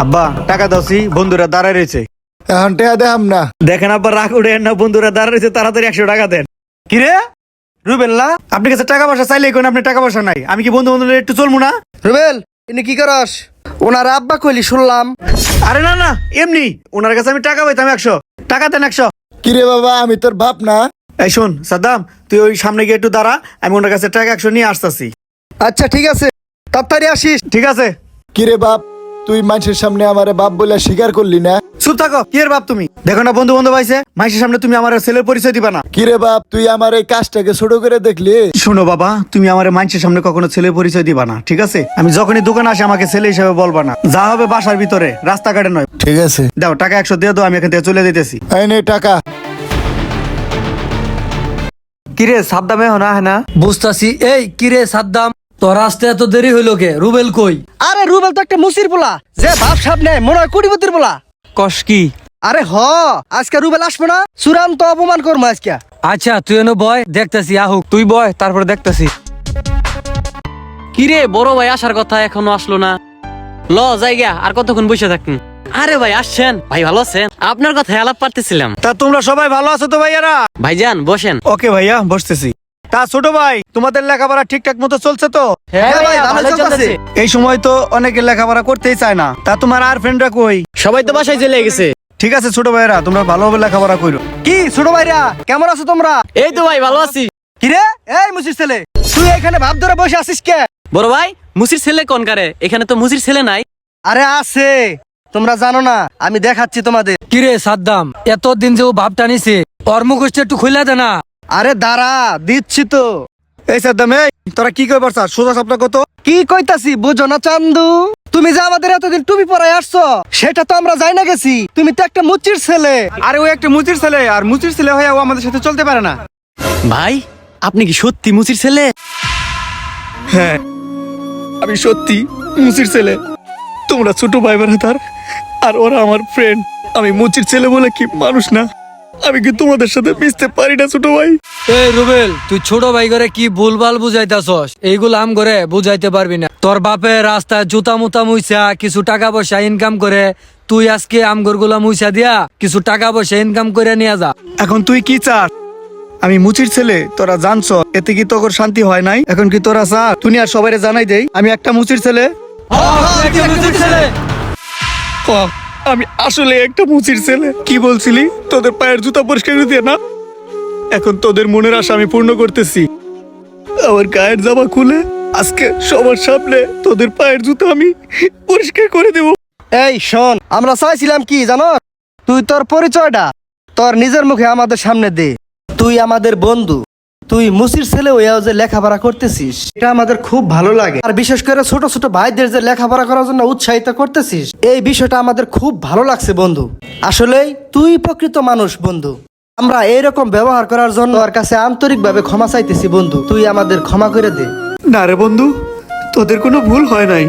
আব্বা টাকা দাওছি বন্ধুরা দাঁড়ায় রয়েছে। এখন টেয়া দেখাম না দেখেন আব্বা রাগ উঠে না বন্ধুরা দাঁড়ায় রয়েছে তাড়াতাড়ি একশো টাকা দেন। কিরে? রুবেল্লা আপনি কাছে টাকা পয়সা চাইলে কোন আপনি টাকা পয়সা নাই। আমি কি বন্ধু বন্ধু মিলে একটু চলবো না? রুবেল ইনি কি করস? ওনার আব্বা কইলি শুনলাম। আরে না না এমনি। ওনার কাছে আমি টাকা পাইতাম একশো। টাকা দেন একশো। কিরে বাবা আমি তোর বাপ না? এই শোন সাদ্দাম তুই ওই সামনে গিয়ে একটু দাঁড়া আমি ওনার কাছে টাকা একশো নিয়ে আসতেছি। আচ্ছা ঠিক আছে। তাড়াতাড়ি আসিস। ঠিক আছে। কিরে বাপ? তুই মানুষের সামনে আমারে বাপ বলে স্বীকার করলি না? চুপ থাকো কি এর বাপ তুমি? দেখো না বন্ধু বন্ধু পাইছে মাইসের সামনে তুমি আমার ছেলের পরিচয় দিবা না। কিরে বাপ তুই আমার এই কাজটাকে ছোট করে দেখলি? শোনো বাবা তুমি আমার মানুষের সামনে কখনো ছেলের পরিচয় দিবা না ঠিক আছে? আমি যখনই দোকানে আসি আমাকে ছেলে হিসেবে বলবা না। যা হবে বাসার ভিতরে রাস্তাঘাটে নয়। ঠিক আছে। দাও টাকা একশো দিয়ে দাও আমি এখান থেকে চলে দিতেছি এই নে টাকা। কিরে সাদ্দামে হনা হ্যাঁ না? বুঝতাছি এই কিরে সাদ্দাম? তোর আসতে এত দেরি হইল কে? রুবেল কই? আরে রুবেল তো একটা মুসির পোলা। যে ভাব সামনে মনে হয় কোটিপতির পোলা। কস কি? আরে হ আজকে রুবেল আসবে না চূড়ান্ত অপমান করব আজকে। আচ্ছা তুই এনো বয় দেখতাছি আহুক তুই বয় তারপরে দেখতাছি। কিরে বড় ভাই আসার কথা এখনও আসলো না। ল জায়গা আর কতক্ষণ বসে থাকুন আরে ভাই আসছেন। ভাই ভালো আছেন? আপনার কথা আলাপ পারতেছিলাম। তা তোমরা সবাই ভালো আছো তো ভাইয়ারা? ভাইজান বসেন। ওকে ভাইয়া বসতেছি। তা ছোট ভাই তোমাদের লেখাপড়া ঠিকঠাক মতো চলছে তো? হ্যাঁ ভাই ভালো চলতেছে। এই সময় তো অনেকে লেখাপড়া করতেই চায় না। তা তোমার আর ফ্রেন্ডরা কই? সবাই তো বাসায় চলে গেছে। ঠিক আছে ছোট ভাইয়েরা তোমরা ভালোভাবে লেখাপড়া করো কি ছোট ভাইরা কেমন আছো তোমরা? এই তো ভাই ভালো আছি। কিরে এই মুসির ছেলে তুই এখানে ভাব ধরে বসে আছিস কে? বড় ভাই মুসির ছেলে কোন কারে? এখানে তো মুসির ছেলে নাই। আরে আছে। তোমরা জানো না আমি দেখাচ্ছি তোমাদের। কিরে সাদ্দাম এত দিন যে ও ভাবটা নিছে ওর মুখোশটা একটু খুলে দে না। আরে দাঁড়া দিচ্ছি তো। এই সাদ্দাম এই তোরা কি কই পারছ সোজা সাপটা কত? কি কইতাছি বুঝো না চান্দু? তুমি যে আমাদের এতদিন টুপি পরাই আসছো সেটা তো আমরা যাই না গেছি। তুমি তো একটা মুচির ছেলে। আরে ও একটা মুচির ছেলে আর মুচির ছেলে হয়ে ও আমাদের সাথে চলতে পারে না। ভাই আপনি কি সত্যি মুচির ছেলে? হ্যাঁ আমি সত্যি মুচির ছেলে। তোমরা ছোট ভাই বোন তার আর ওরা আমার ফ্রেন্ড আমি মুচির ছেলে বলে কি মানুষ না? আমি কি তোমাদের সাথে মিশতে পারি না ছোট ভাই? এই রুবেল তুই ছোট ভাই করে কি ভুলভাল বুঝাইতাছস? এইগুলো আম করে বুঝাইতে পারবি না। তোর বাপে রাস্তায় জুতা মুতা মুইসা কিছু টাকা পয়সা ইনকাম করে তুই আজকে আমগরগুলা মুইসা দিয়া কিছু টাকা পয়সা ইনকাম করে নিয়ে যা। এখন তুই কি চাস? আমি মুচির ছেলে তোরা জানছ এতে কি তোর শান্তি হয় নাই? এখন কি তোরা চাস? তুমি আর সবাই জানাই দেই আমি একটা মুচির ছেলে। হ, আমি আসলে একটা মুচির ছেলে। কি বলছিলি? তোদের পায়ের জুতা পরিষ্কার করে দিয়ে না। এখন তোদের মনের আশা আমি পূর্ণ করতেছি। আমার গায়ের জামা খুলে আজকে সবার সামনে তোদের পায়ের জুতো আমি পরিষ্কার করে দেব। এই, শোন, আমরা চাইছিলাম কি জানো? তুই তোর পরিচয়টা তোর নিজের মুখে আমাদের সামনে দে। তুই আমাদের বন্ধু। তুই মুসির ছেলে হইয়াও যে লেখাপড়া করতেছিস। এটা আমাদের খুব ভালো লাগে। আর বিশেষ করে ছোট ছোট ভাইদের যে লেখাপড়া করার জন্য উৎসাহিত করতেছিস এই বিষয়টা আমাদের খুব ভালো লাগছে বন্ধু। আসলে তুই প্রকৃত মানুষ বন্ধু। আমরা এইরকম ব্যবহার করার জন্য ওর কাছে আন্তরিকভাবে ক্ষমা চাইতেছি বন্ধু। তুই আমাদের ক্ষমা করে দে। না রে বন্ধু তোদের কোনো ভুল হয় নাই।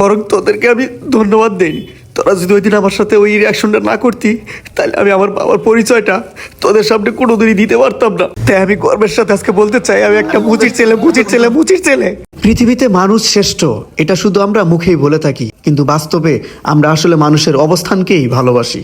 বরং তোদেরকে আমি ধন্যবাদ দেই। তোরা যদি ওই দিন আমার সাথে ওই রিয়াকশনটা না করতি, তাহলে আমি আমার বাবার পরিচয়টা তোদের সামনে কোনোদিনই দিতে পারতাম না। তাই আমি গর্বের সাথে আজকে বলতে চাই, আমি একটা মুচির ছেলে মুচির ছেলে মুচির ছেলে। পৃথিবীতে মানুষ শ্রেষ্ঠ, এটা শুধু আমরা মুখেই বলে থাকি, কিন্তু বাস্তবে আমরা আসলে মানুষের অবস্থানকেই ভালোবাসি।